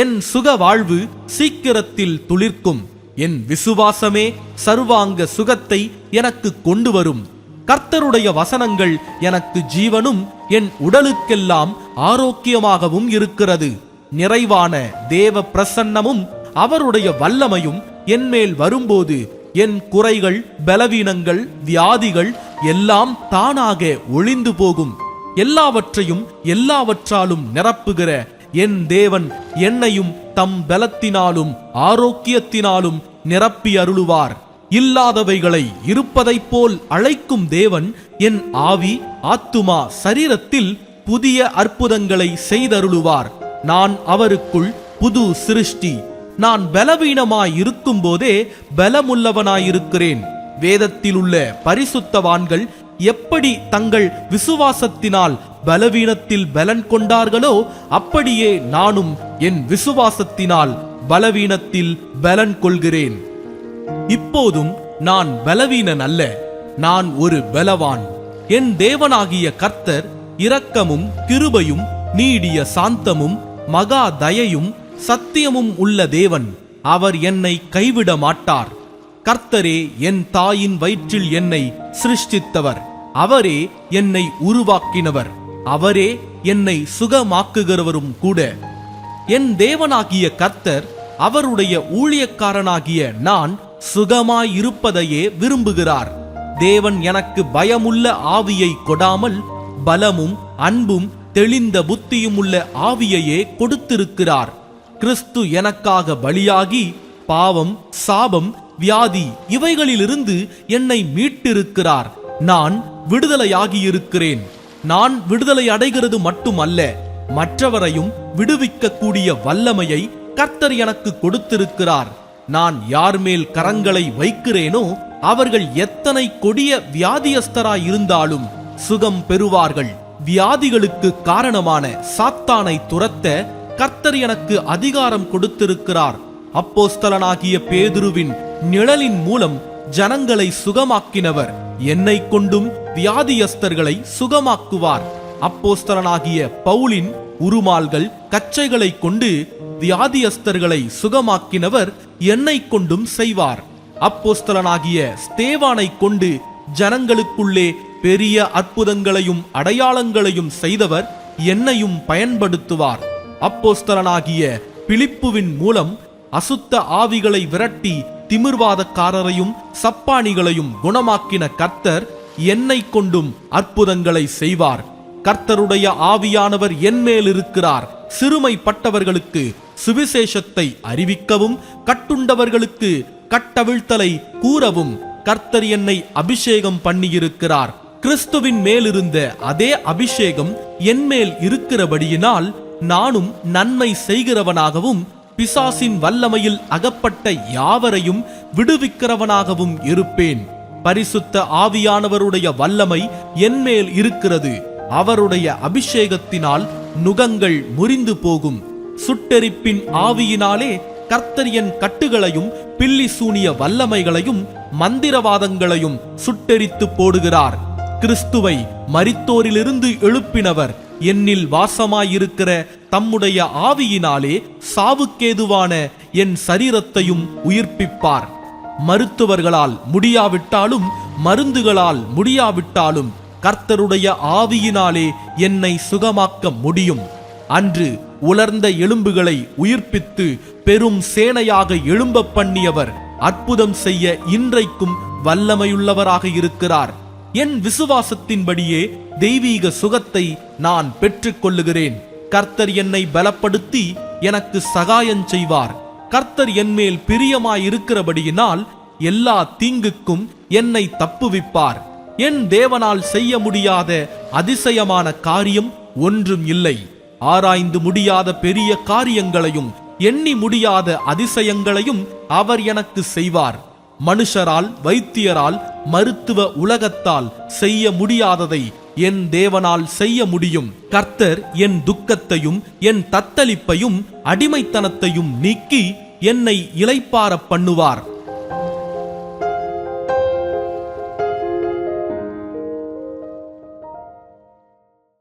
என் சுக வாழ்வு சீக்கிரத்தில் துளிர்க்கும். என் விசுவாசமே சர்வாங்க சுகத்தை எனக்கு கொண்டு வரும். கர்த்தருடைய வசனங்கள் எனக்கு ஜீவனும் என் உடலுக்கெல்லாம் ஆரோக்கியமாகவும் இருக்கிறது. நிறைவான தேவ பிரசன்னமும் அவருடைய வல்லமையும் என்மேல் வரும்போது என் குறைகள் பலவீனங்கள் வியாதிகள் எல்லாம் தானாக ஒளிந்து போகும். எல்லாவற்றையும் எல்லாவற்றாலும் நிரப்புகிற என் தேவன் என்னையும் தம் பலத்தினாலும் ஆரோக்கியத்தினாலும் நிரப்பி அருளுவார். இல்லாதவைகளை இருப்பதைப் போல் அழைக்கும் தேவன் என் ஆவி ஆத்துமா சரீரத்தில் புதிய அற்புதங்களை செய்தருளுவார். நான் அவருக்குள் புது சிருஷ்டி. நான் பலவீனமாய் இருக்கும்போதே பலமுள்ளவனாயிருக்கிறேன். வேதத்தில் உள்ள பரிசுத்தவான்கள் எப்படி தங்கள் விசுவாசத்தினால் பலவீனத்தில் பலன் கொண்டார்களோ அப்படியே நானும் என் விசுவாசத்தினால் பலவீனத்தில் பலன் கொள்கிறேன். இப்போதும் நான் பலவீனன் அல்ல நான் ஒரு பலவான். என் தேவனாகிய கர்த்தர் இரக்கமும் கிருபையும் நீடிய சாந்தமும் மகா தயையும் சத்தியமும் உள்ள தேவன். அவர் என்னை கைவிட மாட்டார். கர்த்தரே என் தாயின் வயிற்றில் என்னை சிருஷ்டித்தவர். அவரே என்னை உருவாக்கினவர். அவரே என்னை சுகமாக்குகிறவரும் கூட. என் தேவனாகிய கர்த்தர் அவருடைய ஊழியக்காரனாகிய நான் சுகமாயிருப்பதையே விரும்புகிறார். தேவன் எனக்கு பயமுள்ள ஆவியை கொடாமல் பலமும் அன்பும் தெளிந்த புத்தியும் உள்ள ஆவியையே கொடுத்திருக்கிறார். கிறிஸ்து எனக்காக பலியாகி பாவம் சாபம் வியாதி இவைகளிலிருந்து என்னை மீட்டிருக்கிறார். நான் விடுதலையாகியிருக்கிறேன். நான் விடுதலை அடைகிறது மட்டுமல்ல மற்றவரையும் விடுவிக்கக்கூடிய வல்லமையை கர்த்தர் எனக்கு கொடுத்திருக்கிறார். நான் யார் மேல் கரங்களை வைக்கிறேனோ அவர்கள் எத்தனை கொடிய வியாதியஸ்தராயிருந்தாலும் சுகம் பெறுவார்கள். வியாதிகளுக்கு காரணமான சாத்தானை துரத்த கர்த்தர் எனக்கு அதிகாரம் கொடுத்திருக்கிறார். அப்போஸ்தலனாகிய பேதுருவின் நிழலின் மூலம் ஜனங்களை சுகமாக்கினவர். என்னை கொண்டும் வியாதியஸ்தர்களை சுகமாக்குவார். அப்போஸ்தலனாகிய பவுலின் உருமால்கள் கச்சைகளை கொண்டு வியாதியஸ்தர்களை சுகமாக்கினவர் என்னை கொண்டும் செய்வார். அப்போஸ்தலனாகிய ஸ்தேவானை கொண்டு ஜனங்களுக்குள்ளே பெரிய அற்புதங்களையும் அடையாளங்களையும் செய்தவர் என்னையும் பயன்படுத்துவார். அப்போஸ்தலனாகிய பிலிப்புவின் மூலம் அசுத்த ஆவிகளை விரட்டி திமிர்வாதக்காரரையும் சப்பானிகளையும் குணமாக்கின கர்த்தர் என்னை கொண்டும் அற்புதங்களை செய்வார். கர்த்தருடைய ஆவியானவர் என்மேல் இருக்கிறார் சிறுமைப்பட்டவர்களுக்கு சுவிசேஷத்தை அறிவிக்கவும் கட்டுண்டவர்களுக்கு கட்டவிழ்த்தலை கூறவும் கர்த்தர் என்னை அபிஷேகம் பண்ணியிருக்கிறார். கிறிஸ்துவின் மேலிருந்த அதே அபிஷேகம் என்மேல் இருக்கிறபடியினால் நானும் நன்மை செய்கிறவனாகவும் பிசாசின் வல்லமையில் அகப்பட்ட யாவரையும் விடுவிக்கிறவனாகவும் இருப்பேன். பரிசுத்த ஆவியானவருடைய வல்லமை என்மேல் இருக்கிறது. அவருடைய அபிஷேகத்தினால் நுகங்கள் முறிந்து போகும். சுட்டெரிப்பின் ஆவியினாலே கர்த்தர் என் கட்டுகளையும் பில்லி சூனிய வல்லமைகளையும் மந்திரவாதங்களையும் சுட்டெரித்து போடுகிறார். கிறிஸ்துவை மரித்தோரிலிருந்து எழுப்பினவர் என்னில் வாசமாயிருக்கிற தம்முடைய ஆவியினாலே சாவுக்கேதுவான என் சரீரத்தையும் உயிர்ப்பிப்பார். மருத்துவர்களால் முடியாவிட்டாலும் மருந்துகளால் முடியாவிட்டாலும் கர்த்தருடைய ஆவியினாலே என்னை சுகமாக்க முடியும். அன்று உலர்ந்த எலும்புகளை உயிர்ப்பித்து பெரும் சேனையாக எழும்ப பண்ணியவர் அற்புதம் செய்ய இன்றைக்கும் வல்லமையுள்ளவராக இருக்கிறார். என் விசுவாசத்தின்படியே தெய்வீக சுகத்தை நான் பெற்றுக்கொள்ளுகிறேன். கர்த்தர் என்னை பலப்படுத்தி எனக்கு சகாயம் செய்வார். கர்த்தர் என்மேல் பிரியமாயிருக்கிறபடியினால் எல்லா தீங்குக்கும் என்னை தப்புவிப்பார். என் தேவனால் செய்ய முடியாத அதிசயமான காரியம் ஒன்றும் இல்லை. ஆராய்ந்து முடியாத பெரிய காரியங்களையும் எண்ணி முடியாத அதிசயங்களையும் அவர் எனக்கு செய்வார். மனுஷரால் வைத்தியரால் மருத்துவ உலகத்தால் செய்ய முடியாததை என் தேவனால் செய்ய முடியும். கர்த்தர் என் துக்கத்தையும் என் தத்தளிப்பையும் அடிமைத்தனத்தையும் நீக்கி என்னை இளைப்பாரப் பண்ணுவார்.